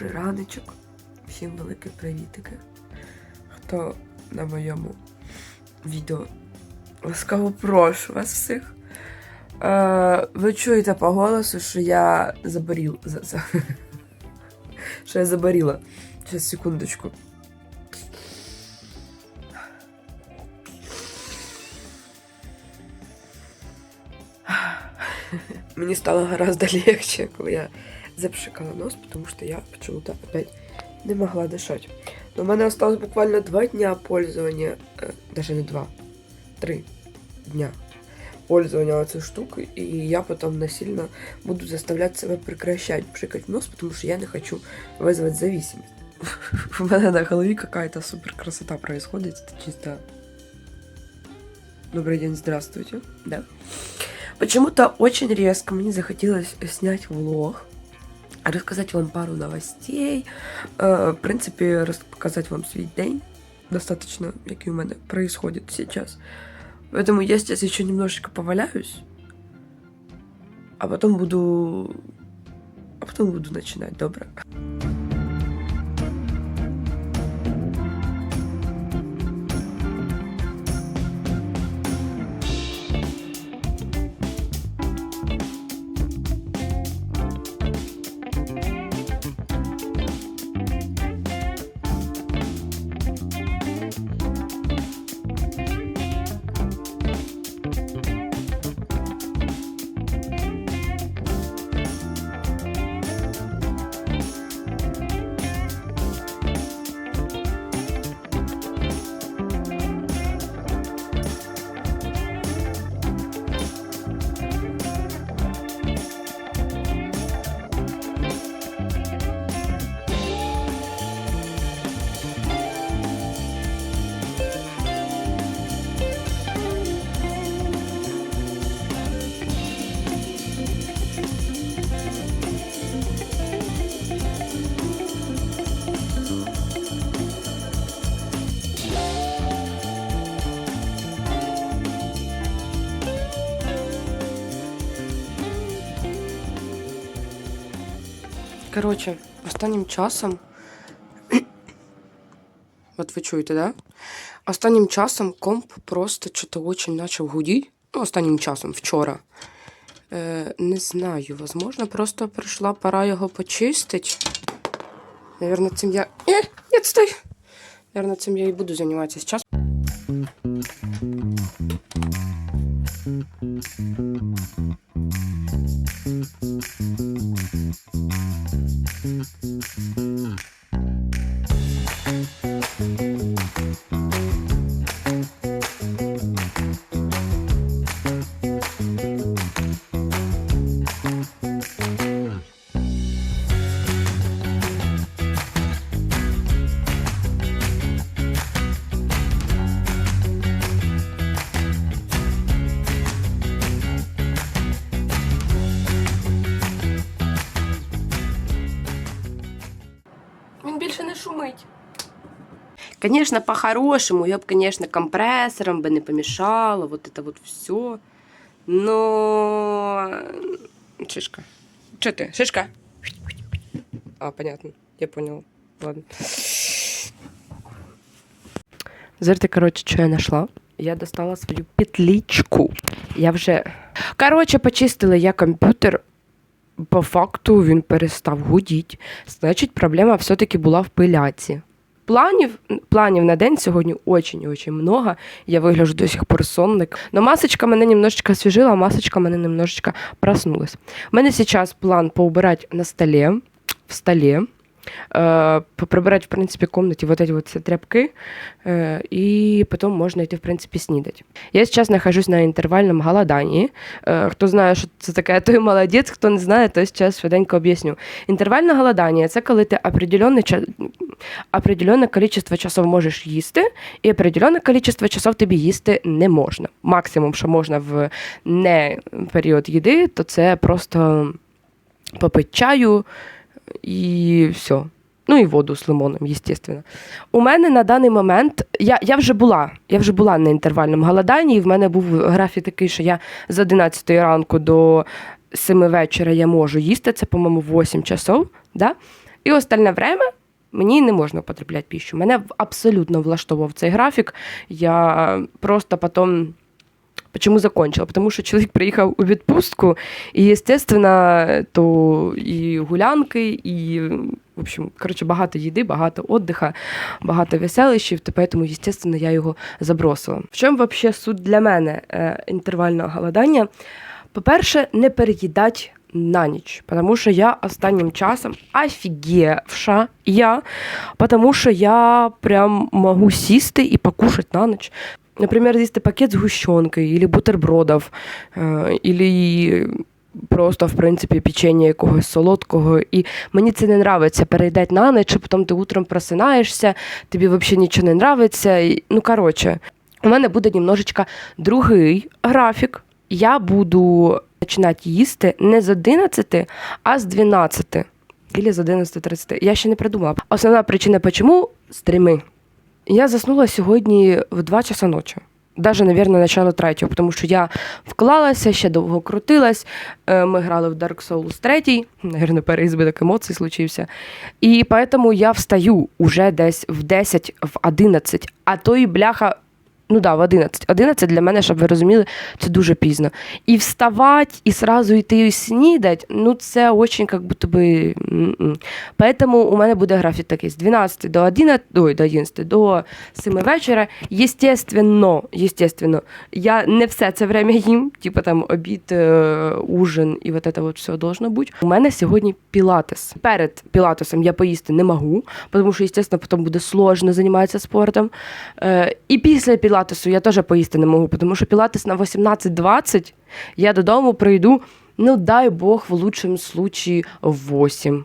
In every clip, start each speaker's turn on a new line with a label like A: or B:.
A: дуже. Всім велике привітики. Хто на моєму відео ласкаво прошу вас всіх. Е, ви чуєте по голосу, що я заборіл. За, за, що я заборіла. Зараз секундочку. Мені стало гораздо легче, коли я запшикала нос, потому что я почему-то опять не могла дышать. Но у мене осталось буквально два дня пользования, э, даже не два, три дня пользования этой штукой, и я потом насильно буду заставлять себя прекращать пшикать нос, потому что я не хочу вызвать зависимость. У меня на голове какая-то супер красота происходит, это чисто... Добрый день, здравствуйте, да. Почему-то очень резко мне захотелось снять влог, рассказать вам пару новостей, э, в принципе, рассказать вам свой день, достаточно, який у меня происходит сейчас. Поэтому я сейчас еще немножечко поваляюсь, а потом буду... А потом буду начинать, добре? Коротше, останнім часом. От ви чуєте, да? Останнім часом комп просто что-то очень начав гудіть. Ну, останнім часом, вчора. Е, не знаю, возможно, просто прийшла пора його почистити. Наверно, цим я. Е, нет, стой! Наверно, цим я і буду займатися зараз. Thank you. Конечно, по-хорошему, я б, конечно, компрессором бы не помешала, вот это вот все. Но... Шишка. Че ты? Шишка? А, понятно. Я понял. Ладно. Зерти, короче, що я знайшла? Я достала свою петличку. Я вже. Короче, почистила я комп'ютер. По факту він перестав гудіти. Значить, проблема все-таки була в пиляці. Планів, планів на день сьогодні очень-очень много. Я вигляжу до сих пор сонник. Но масочка мене немножечко освіжила, а масочка мене немножечко проснулась. У мене зараз план поубирати на столі, в столі, э, прибирать, в принципе, в комнате вот эти вот все тряпки, э, и потом можно идти, в принципе, снидать. Я сейчас нахожусь на интервальном голодании. Э, Хто знає, що це таке, той молодець, хто не знає, то зараз швиденько об'ясню. Інтервальне голодання це коли ти определенне, ча- определенне количество часов можеш їсти, і определенне количество часов тобі їсти не можна. Максимум, що можна в не період їди, то це просто попити чаю і все. Ну і воду з лимоном, естественно. У мене на даний момент я, я вже була, я вже була на інтервальному голоданні, і в мене був графік такий, що я з 11 ранку до 7 вечора я можу їсти, це, по-моєму, 8 часов. Да? І остальне время мені не можна употребляти пищу. Мене абсолютно влаштовував цей графік. Я просто потім. Почему закончила? Потому що чоловік приїхав у відпустку, і, естественно, то і гулянки, і, в общем, коротше, багато їди, багато віддиха, багато веселищів, то поэтому, естественно, я його забросила. В чому вообще суть для мене е, інтервального голодання? По-перше, не переїдать на ніч, тому що я останнім часом офігевша я, тому що я прям можу сісти і покушати на ніч. Например, з'їсти пакет згущенки, или бутербродів, е, или просто, в принципі, печення якогось солодкого. І мені це не нравиться переїдати на ніч, а потім ти утром просинаєшся, тобі взагалі нічого не нравиться. Ну, коротше, у мене буде немножечко другий графік. Я буду починати їсти не з 11, а з 12. Или з 11.30. Я ще не придумала. Основна причина, чому стріми. Я заснула сьогодні в 2 часа ночі. Даже, наверное, начало третього, тому що я вклалася, ще довго крутилась. Е, Ми грали в Dark Souls 3, наверное, переізбиток емоцій случився. І поэтому я встаю уже десь в 10, в 11, а то і бляха. Ну да, в 11. 11 для мене, щоб ви розуміли, це дуже пізно. І вставати, і сразу йти снідати, ну це очень как будто би. Поэтому у мене буде графік такий з 12 до 11, ой, до 11 до 7 вечора. Єстественно, єстественно, я не все це время їм, типу там обід, е, ужин і вот это вот все должно бути. У мене сьогодні пілатес. Перед пілатесом я поїсти не можу, тому що, естественно, потім буде сложно займатися спортом. Е, і після пілатесу я теж поїсти не можу, тому що пілатес на 18.20 я додому прийду, ну дай Бог, в лучшем случае в 8.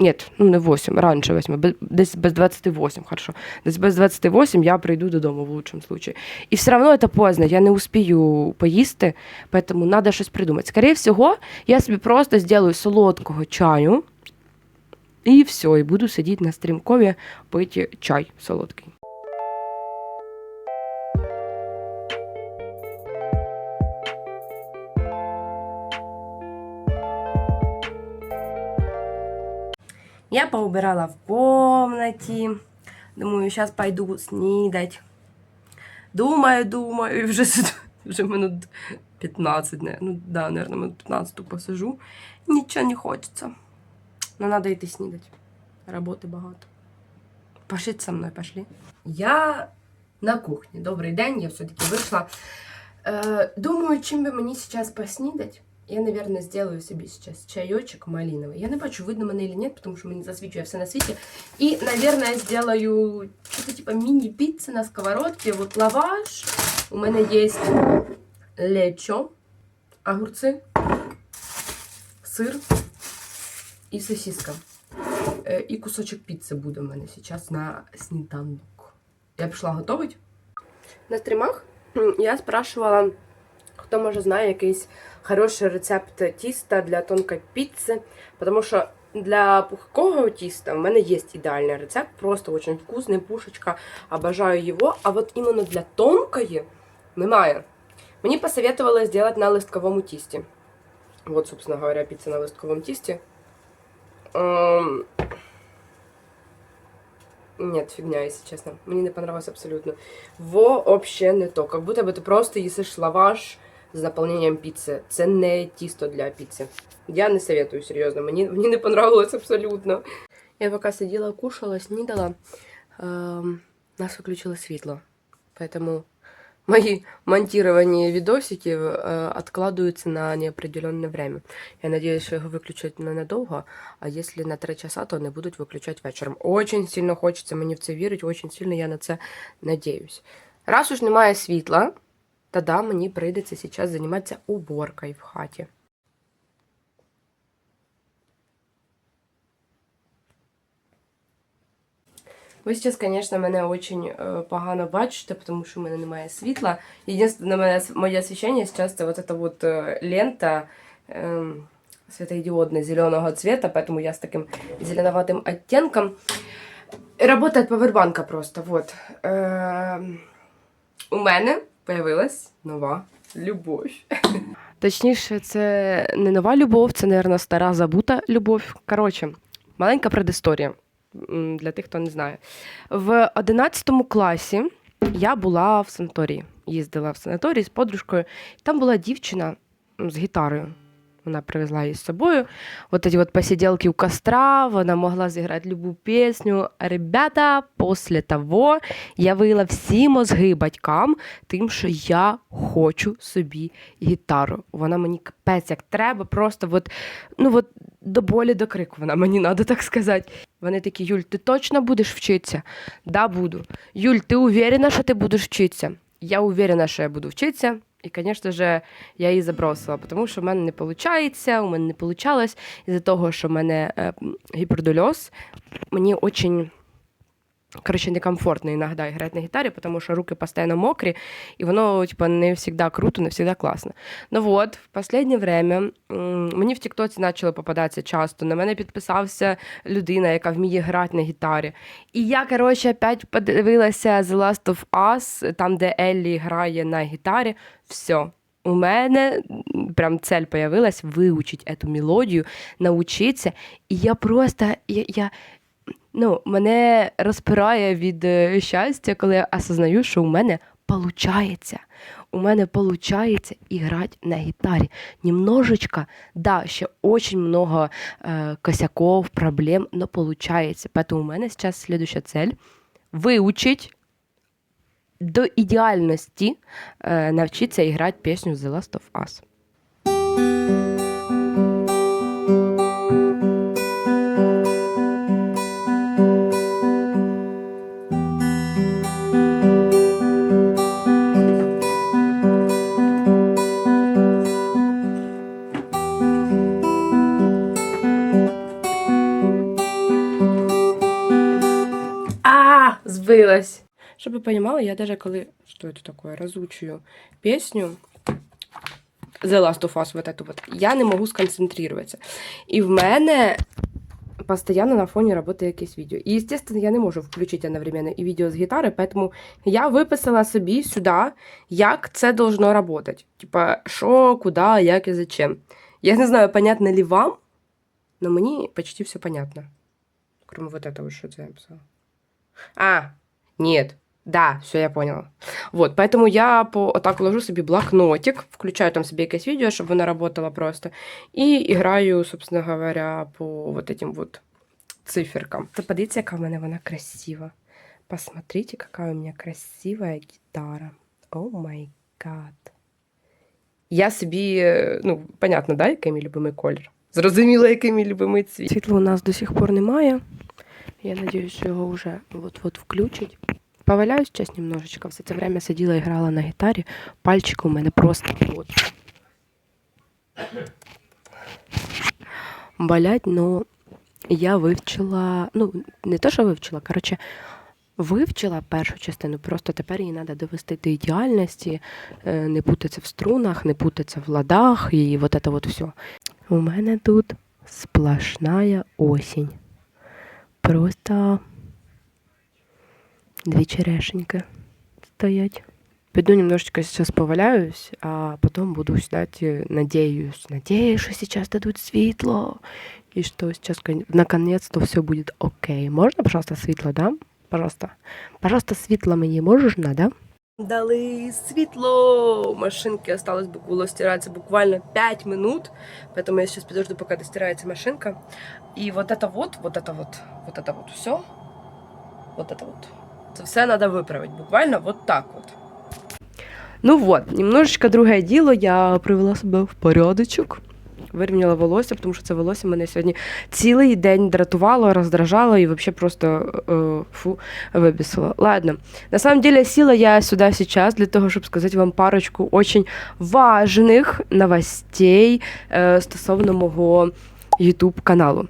A: Нет, ну не 8, раніше 8, без- десь без 28, хорошо. Десь без 28 я прийду додому в лучшем случае. І все одно це поздно, я не успію поїсти, поэтому треба щось придумати. Скорее всього, я собі просто зроблю солодкого чаю, і все, і буду сидіти на стрімкові пити чай солодкий. Я поубирала в комнаті. Думаю, зараз пойду снідать. Думаю, думаю, і вже, вже минут 15, не, ну да, наверное, минут 15 посижу. Нічого не хочеться. Но надо йти снідати. Роботи багато. Пошли со мною, пошли. Я на кухні. Добрий день, я все-таки вийшла. Е, думаю, чим би мені зараз поснідати. Я, наверное, сделаю себе сейчас чайочек малиновый. Я не бачу, видно мене или нет, потому що мені засвічує все на світі. І, наверное, сделаю что-то типа мини-пиццы на сковородке. Вот лаваш. У мене є лечо, огурці, сир і сосиска. Е, І кусочок піци буде у мене зараз на сніданок. Я пішла готувати. На стрімах м, я спрашивала, хто може знає якийсь хороший рецепт тіста для тонкої піци, тому що для пухкого тіста в мене є ідеальний рецепт, просто очень вкусний, пушечка, обожаю його, а от іменно для тонкої немає. Мені посоветовали сделать на листковому тісті. Вот, собственно говоря, пицца на листковом тісті. Ем, Нет, фигня, если честно. Мне не понравилось абсолютно. Вообще не то. Как будто бы ты просто їсиш лаваш з наповненням піци. Це не тісто для піци. Я не советую, серйозно. Мені, мені не понравилось абсолютно. Я поки сиділа, кушала, снідала. Ем, нас виключили світло. Поэтому мои монтирование видосиків э, откладываются на неопределенное время. Я надеюсь, що його виключать ненадовго, а якщо на 3 часа, то не будуть виключати вечором. Очень сильно хочеться мені в це вірити, очень сильно я на це надіюсь. Раз уж немає світла, тоді мені прийдеться зараз займатися уборкою в хаті. Ви зараз, звісно, мене очень е, погано бачите, тому що в мене немає світла. Єдине моє, моє освіщення зараз це вот эта вот е, лента е, светодиодная зеленого цвета, поэтому я с таким зеленоватым оттенком. Работает павербанка просто. Вот. Е, у мене появилась нова любов. Точніше, це не нова любов, це, мабуть, стара забута любов. Коротше, Маленька предісторія для тих, хто не знає. В 11 класі я була в санаторії. Їздила в санаторій з подружкою. Там була дівчина з гітарою. Вона привезла її з собою. Вот эти вот посиделки у костра, вона могла зіграти любу пісню. Ребята, після того я виїла всі мозги батькам, тим, що я хочу собі гітару. Вона мені капець як треба, просто от, ну от до болі, до крику вона мені треба так сказати. Вони такі, Юль, ти точно будеш вчитися? Да, буду. Юль, ти уверена, що ти будеш вчитися? Я уверена, що я буду вчитися. І, звісно ж, я її забросила, тому що в мене не виходить, у мене не вийшло. Із-за того, що в мене е, гіпердольоз, мені дуже короче, некомфортно иногда играть на гитаре, потому что руки постоянно мокрые, и воно, типа, не всегда круто, не всегда классно. Ну вот, в последнее время мені в Тіктоці почали попадатися часто. На мене підписався людина, яка вміє грати на гітарі. І я, коротше, опять подивилася The Last of Us, там, де Еллі грає на гітарі. Все. У мене прям цель появилась вивчити эту мелодію, научитися. І я просто я, я, ну, мене розпирає від е, щастя, коли я осознаю, що у мене получається. У мене получається играть на гітарі. Немножечко, да, ще очень много э, косяков, проблем, но получается. Поэтому у мене сейчас следующая цель выучить до ідеальності е, навчитися грати пісню The Last of Us. Щоб ви розуміли, я даже коли, що це таке, разучую пісню The Last of Us, вот эту вот, я не можу сконцентруватися. І в мене постоянно на фоні працює якесь відео. І, звісно, я не можу включити одновременно і відео з гітари, тому я виписала собі сюди, як це должно працювати. Типа, що, куди, як і зачем. Я не знаю, понятно ли вам, но мені почти все понятно. Кроме вот этого, что я написала. А, нет. Да, все, я поняла. Вот, поэтому я по так ложу собі блокнотик, включаю там собі якесь відео, щоб вона работала просто, і граю, собственно говоря, по вот этим вот циферкам. Та подивіться, яка в мене вона красива. Посмотрите, какая у меня красивая гитара. О май гад. Я собі, ну, понятно, да, який мій любимий колір? Зрозуміло, який мій любимий цвіт. Світла у нас до сих пор немає. Я надеюсь, що його вже вот-вот включать. Поваляюсь сейчас немножечко. Все це время сиділа і грала на гітарі. Пальчики у мене просто от. Болять, но я вивчила, ну, не то, що вивчила, коротше, вивчила першу частину, просто тепер її треба довести до ідеальності, е, не путатися в струнах, не путатися в ладах і вот это вот все. У мене тут сплошная осінь. Просто две черешеньки стоять. Пойду немножечко сейчас поваляюсь, а потом буду ждать, э, надеюсь, надеюсь, что сейчас дадут светло, и что сейчас кон- наконец-то все будет окей. Можно, пожалуйста, светло, да? Пожалуйста. Пожалуйста, светло мне можешь, да? Дали світло! Машинки осталось бы было стираться буквально 5 минут, поэтому я сейчас подожду, пока достирается машинка. И вот это вот, вот это вот, вот это вот все, вот это вот. Це все треба виправити, буквально вот так от. Ну вот, немножечко друге діло, я привела себе в порядочок. Вирівняла волосся, тому що це волосся мене сьогодні цілий день дратувало, роздражало і взагалі просто е, фу, вибісило. Ладно, на самом деле села я сюда сейчас для того, щоб сказати вам парочку очень важних новостей е, стосовно мого YouTube каналу.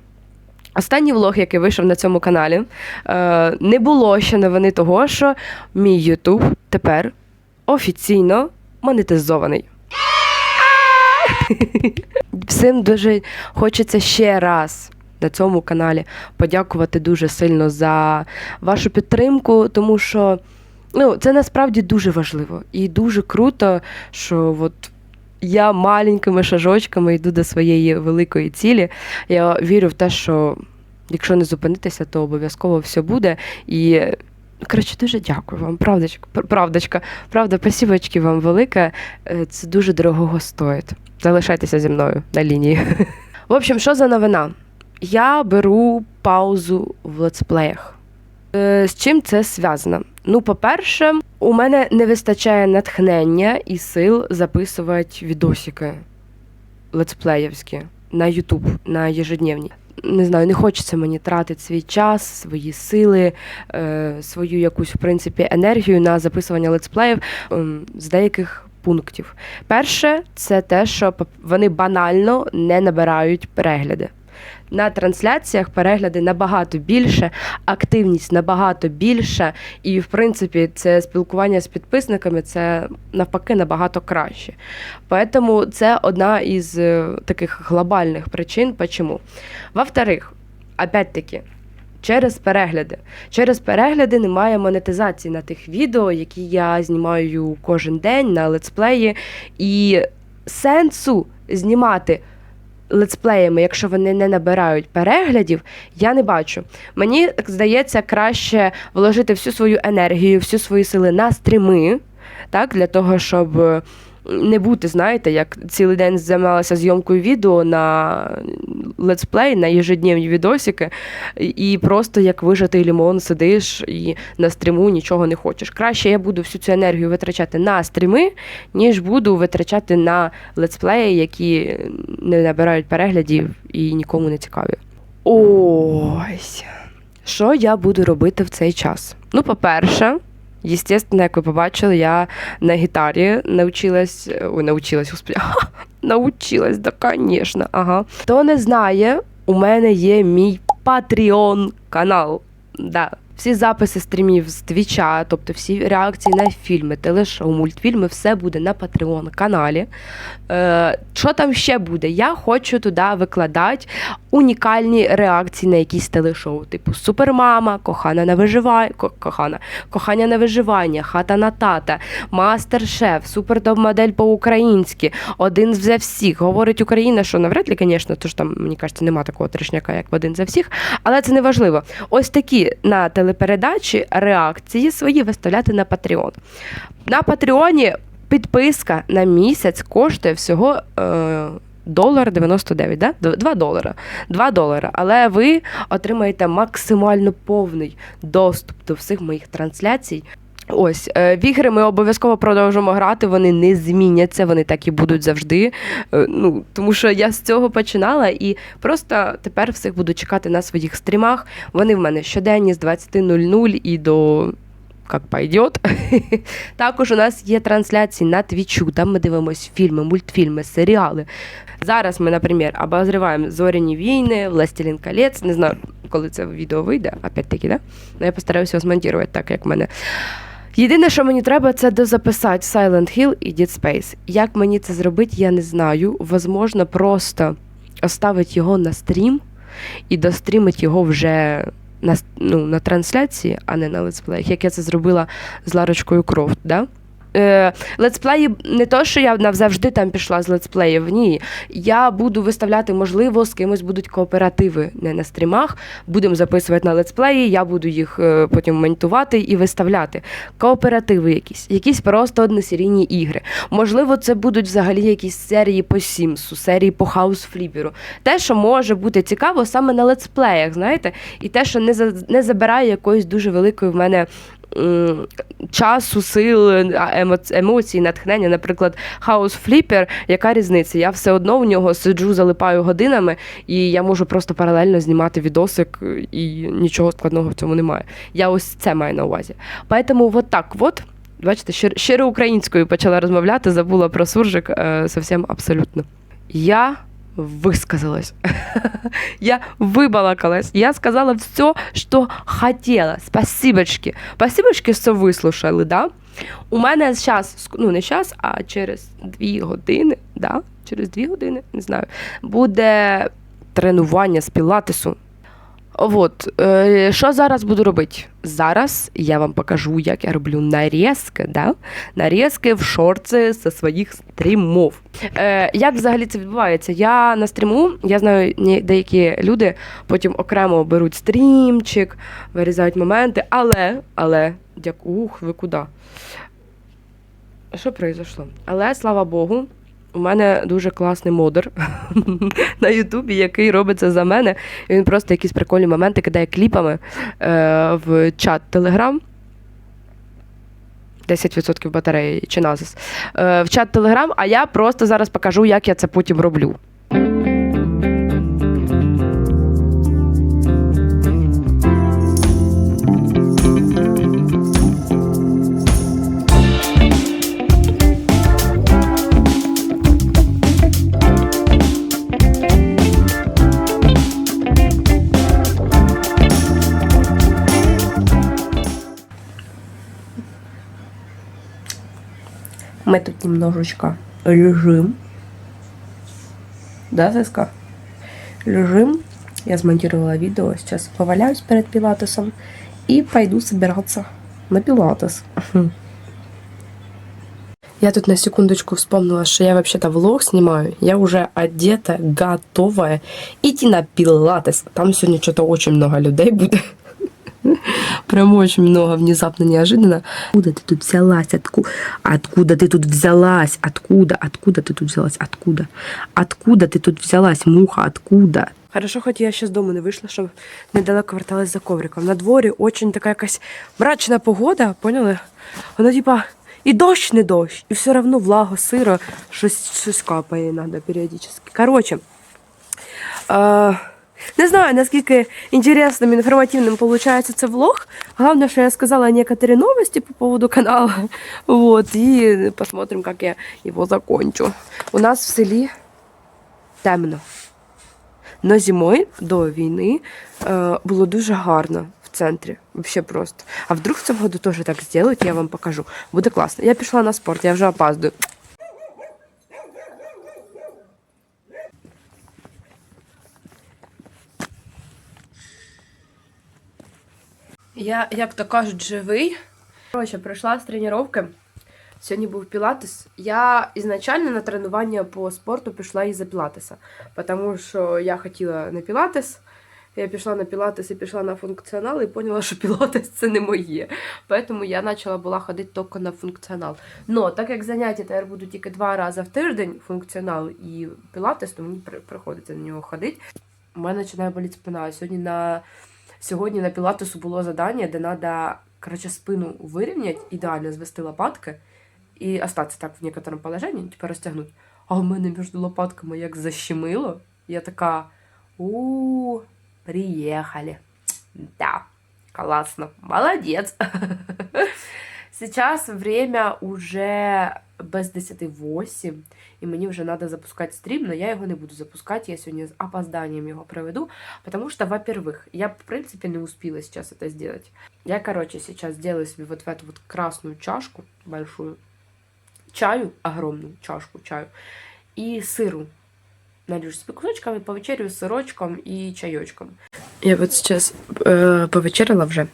A: Останній влог, який вийшов на цьому каналі, е, не було ще новини того, що мій Ютуб тепер офіційно монетизований. Всім дуже хочеться ще раз на цьому каналі подякувати дуже сильно за вашу підтримку, тому що ну, це насправді дуже важливо і дуже круто, що от я маленькими шажочками йду до своєї великої цілі. Я вірю в те, що Якщо не зупинитися, то обов'язково все буде. І коротше, дуже дякую вам. Правдочка, правдочка, правда, спасибочки вам велике. Е, Це дуже дорогого стоїть. Залишайтеся зі мною на лінії. В общем, що за новина? Я беру паузу в летсплеях. Е, З чим це зв'язано? Ну, по-перше, у мене не вистачає натхнення і сил записувати відосики летсплеївські на YouTube, на єжедневні. Не знаю, не хочеться мені тратити свій час, свої сили, е, свою якусь, в принципі, енергію на записування летсплеїв ем, з деяких пунктів. Перше, це те, що вони банально не набирають перегляди. На трансляціях перегляди набагато більше, активність набагато більша, і в принципі це спілкування з підписниками це навпаки набагато краще. Поэтому це одна із е, таких глобальних причин. Почему? Во-вторых, опять-таки, через перегляди. Через перегляди немає монетизації на тих відео, які я знімаю кожен день на летсплеї. І сенсу знімати летсплеями, якщо вони не набирають переглядів, я не бачу. Мені так здається, краще вложити всю свою енергію, всю свої сили на стріми, так, для того, щоб не бути, знаєте, як цілий день займалася зйомкою відео на летсплей, на ежедневні відосики, і просто як вижатий лімон сидиш і на стріму нічого не хочеш. Краще я буду всю цю енергію витрачати на стріми, ніж буду витрачати на летсплеї, які не набирають переглядів і нікому не цікаві. Ось. Що я буду робити в цей час? Ну, по-перше, Єстественно, як ви побачили, я на гітарі навчилась. Ой, навчилась, господи, научилась, да, звісно, ага. Хто не знає, у мене є мій Patreon канал. Да. Всі записи стрімів з твіча, тобто всі реакції на фільми, телешоу, мультфільми, все буде на Patreon каналі. Е, що там ще буде? Я хочу туди викладати унікальні реакції на якісь телешоу, типу Супермама, кохана на виживання, кохана, кохання на виживання, хата на тата, мастер-шеф, супердоп-модель по-українськи, один за всіх. Говорить Україна, що навряд ли, звісно, тож там, мені кажеться, нема такого трешняка, як один за всіх, але це не важливо. Ось такі на телепередачі реакції свої виставляти на Patreon. На Патреоні підписка на місяць коштує всього. Е- Долар 99, да? 2 долара. 2 долара. Але ви отримаєте максимально повний доступ до всіх моїх трансляцій. Ось е, в ігри ми обов'язково продовжимо грати. Вони не зміняться, вони так і будуть завжди. Е, Ну тому що я з цього починала, і просто тепер всіх буду чекати на своїх стрімах. Вони в мене щоденні з 20.00 і до. Як пойдет. Також у нас є трансляції на твічу, там ми дивимося фільми, мультфільми, серіали. Зараз ми, наприклад, обозріваємо Зоряні війни, Властелін колець. Не знаю, коли це відео вийде, опять-таки, да? Ну, я постараюся його змонтувати так, як в мене. Єдине, що мені треба, це дозаписати Silent Hill і Dead Space. Як мені це зробити, я не знаю. Возможно, просто оставити його на стрім і дострімити його вже на, ну, на трансляції, а не на летсплеях, як я це зробила з Ларочкою Крофт. Да? Е, летсплеї не то, що я навзавжди там пішла з летсплеїв. Ні. Я буду виставляти, можливо, з кимось будуть кооперативи не на стрімах. Будемо записувати на летсплеї, я буду їх е, потім монтувати і виставляти. Кооперативи якісь, якісь просто односерійні ігри. Можливо, це будуть взагалі якісь серії по Сімсу, серії по Хаус Фліперу. Те, що може бути цікаво саме на летсплеях, знаєте, і те, що не за не забирає якоїсь дуже великої в мене часу, сил, емо- емоцій, натхнення. Наприклад, House Flipper, яка різниця? Я все одно в нього сиджу, залипаю годинами, і я можу просто паралельно знімати відосик, і нічого складного в цьому немає. Я ось це маю на увазі. Поэтому вот так от. Бачите, щиро українською почала розмовляти, забула про суржик е, зовсім абсолютно. Я высказалась. Я выбалакалась. Я сказала все, что хотела. Спасибочки. Спасибочки, що вислушали, да? У мене зараз, ну не зараз, а через дві години, да? через дві години, не знаю, буде тренування з пілатесу. От, е, що зараз буду робити? Зараз я вам покажу, як я роблю нарізки, да? нарізки в шорти зі своїх стрімов. Е, як взагалі це відбувається? Я на стріму, я знаю, деякі люди потім окремо беруть стрімчик, вирізають моменти, але, але, дяк, ух, ви куди? Що произошло? Але слава Богу, у мене дуже класний модер на Ютубі, який робиться за мене. І він просто якісь прикольні моменти кидає кліпами е, в чат Телеграм. 10% батареї чи назис. Е, в чат Телеграм, а я просто зараз покажу, як я це потім роблю. Немножечко лежим. Да, Зиска? Лежим. Я смонтировала видео. Сейчас поваляюсь перед пилатесом и пойду собираться на пилатес. Я тут на секундочку вспомнила, что я вообще-то влог снимаю. Я уже одета, готовая идти на пилатес. Там сегодня что-то очень много людей будет. Прям очень много, внезапно, неожиданно. Откуда ты тут взялась? Отку... Откуда ты тут взялась? Откуда? Откуда ты тут взялась? Откуда? Откуда ты тут взялась, муха? Откуда? Хорошо, хоч я ще з дому не вийшла, щоб недалеко верталась за ковриком. На дворі очень така якась мрачна погода, поняли? Воно типа і дощ, не дощ, і все одно влага, сиро, щось, щось капає іноді періодично. Коротше, е, не знаю, наскільки інтересним, інформативним получается це влог. Главное, что я сказала некоторые новости по поводу канала. Вот, и посмотрим, как я его закончу. У нас в селі темно. Но зимою до війни е, було дуже гарно в центрі. Вообще просто. А вдруг в цьому году теж так зроблять, я вам покажу. Буде класно. Я пішла на спорт, я вже опаздую. Я, як то кажуть, живий. Коротше, прийшла з тренування. Сьогодні був пілатес. Я ізначально на тренування по спорту пішла із-за пілатеса, тому що я хотіла на пілатес. Я пішла на пілатес і пішла на функціонал і поняла, що пілатес це не моє. Тому я почала була ходити тільки на функціонал. Но так як заняття тепер будуть тільки два рази в тиждень функціонал і пілатес, то мені приходиться на нього ходити. У мене починає боліти спина. Сьогодні на Сьогодні на пілатесу було задання, де треба коротше, спину вирівняти, ідеально звести лопатки і остатися так в некоторому положенні, типу розтягнути. А в мене між лопатками як защемило. Я така у приїхали. Да, класно, молодец. Сейчас время уже без 10.08, і мені вже треба запускати стрім, але я його не буду запускати, я сьогодні з опозданням його проведу, потому что, во-первых, я, в принципе, не успела сейчас это сделать. Я, короче, сейчас сделаю себе вот в эту вот красную чашку большую, чаю, огромную чашку чаю, и сыру. Налью себе кусочками, повечерю з сирочком і чайочком. Я вот сейчас э, повечеряла вже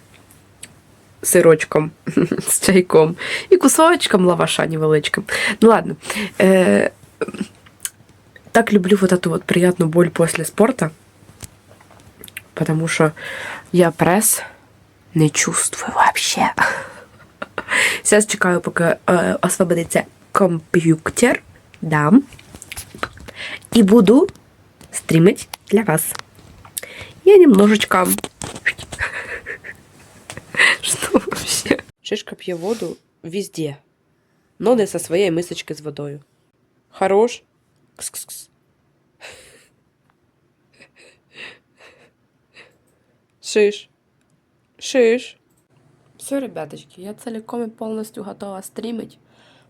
A: сирочком з чайком і кусочком лаваша невеличким. Ну ладно. Э, так люблю вот эту вот приятную боль после спорта, потому что я пресс не чувствую вообще. Сейчас чекаю, поки е, освободиться комп'ютер. Да. І буду стримить для вас. Я немножечко... Что вообще? Шишка пье воду везде, но не со своей мисочки з водою. Хорош? Кс-кс-кс. Шиш. Шиш. Все, ребяточки, я целиком и полностью готова стримить.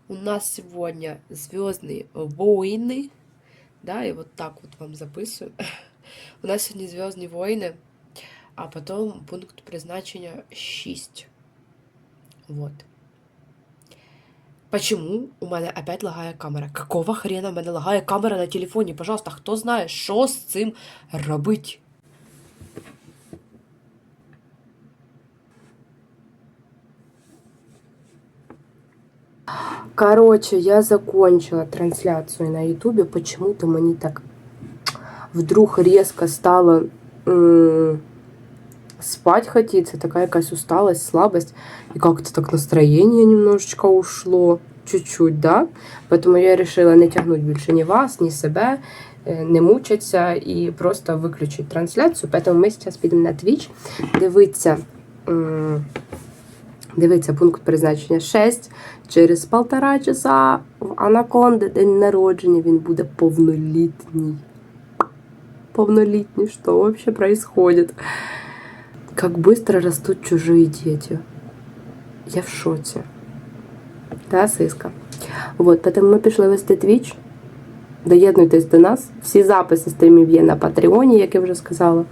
A: У нас сегодня Звездные войны. Да, и вот так вот вам записываю. У нас сегодня Звездные войны, а потом пункт призначення 6. Вот. Почему у мене опять лагає камера? Какого хрена у мене лагає камера на телефоні? Пожалуйста, хто знає, що с цим робить? Короче, я закончила трансляцию на Ютубе. Почему-то мне так вдруг резко стало... М спать хотіться, така якась усталость, слабость. И как-то так настроение немножечко ушло. Чуть-чуть, да? Поэтому я решила не тягнуть більше ні вас, ні себе, е, не мучитися і просто виключити трансляцію. Поэтому ми зараз підемо на Twitch дивитися. Дивиться пункт призначення 6. Через полтора часа в Анаконди день народження він буде повнолітній. Повнолітній, що вообще происходит? Как быстро растут чужие дети. Я в шоці. Да, сиска? Вот, поэтому ми пішли вести твіч. Доєднуйтесь до нас. Всі записи стрімів є на Патреоні, як я вже сказала.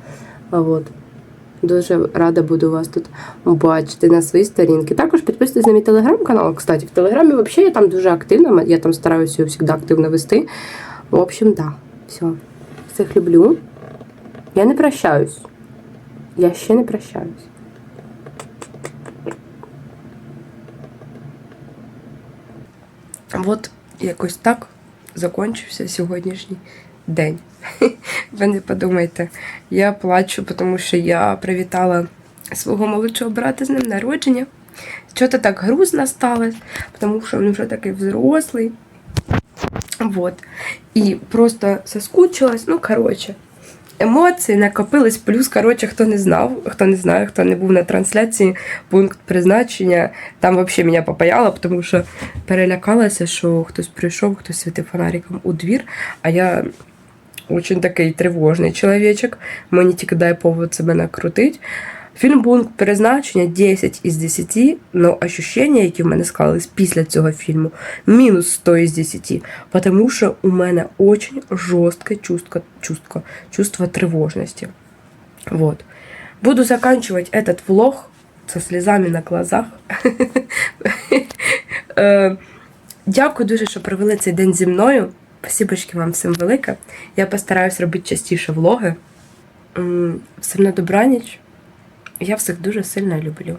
A: От. Дуже рада буду вас тут бачити на своїй сторінці. Також підписуйтесь на мій телеграм-канал. Кстати, в телеграмі взагалі я там дуже активна, я там стараюся його завжди активно вести. В общем, да. Все. Всіх люблю. Я не прощаюсь. Я ще не прощаюсь. От якось так закінчився сьогоднішній день. Ви не подумайте, я плачу, тому що я привітала свого молодшого брата з ним народження. Що-то так грустно сталося, тому що він вже такий взрослий. Вот. І просто соскучилась. Ну, коротше, емоції накопились. Плюс, коротше, хто не знав, хто не знає, хто не був на трансляції, пункт призначення. Там взагалі мене попаяло, тому що перелякалася, що хтось прийшов, хтось світив фонариком у двір, а я очень такий тривожний чоловічок. Мені тільки дай повод себе накрутить. Фільм пункт призначення 10 із 10, але ощущення, які в мене склались після цього фільму, мінус 100 із 10, тому що у мене очень жорстке чувство, чувство, чувство тривожності. Вот. Буду заканчивать этот влог со слезами на глазах. Е, Дякую дуже, що провели цей день зі мною. Спасибочки вам всім велике. Я постараюсь робити частіше влоги. Всім на добраніч. Я всіх дуже сильно люблю.